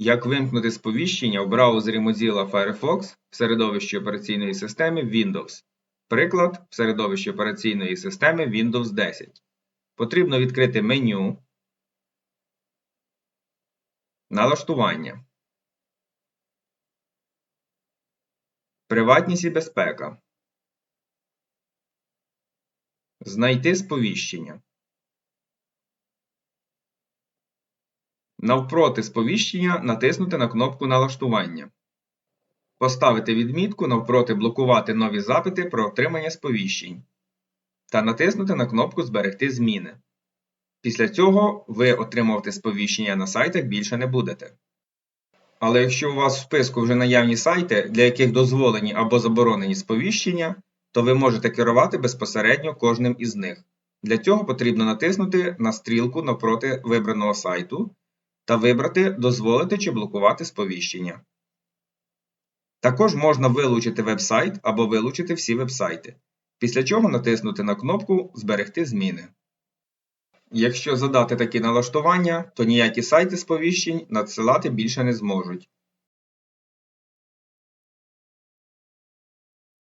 Як вимкнути сповіщення в браузері Mozilla Firefox в середовищі операційної системи Windows. Приклад в середовищі операційної системи Windows 10. Потрібно відкрити меню Налаштування. Приватність і безпека. Знайти сповіщення. Навпроти сповіщення натиснути на кнопку Налаштування. Поставити відмітку навпроти Блокувати нові запити про отримання сповіщень та натиснути на кнопку Зберегти зміни. Після цього ви отримувати сповіщення на сайтах більше не будете. Але якщо у вас в списку вже наявні сайти, для яких дозволені або заборонені сповіщення, то ви можете керувати безпосередньо кожним із них. Для цього потрібно натиснути на стрілку навпроти вибраного сайту та вибрати Дозволити чи блокувати сповіщення. Також можна вилучити веб-сайт або вилучити всі веб-сайти, після чого натиснути на кнопку Зберегти зміни. Якщо задати такі налаштування, то ніякі сайти сповіщень надсилати більше не зможуть.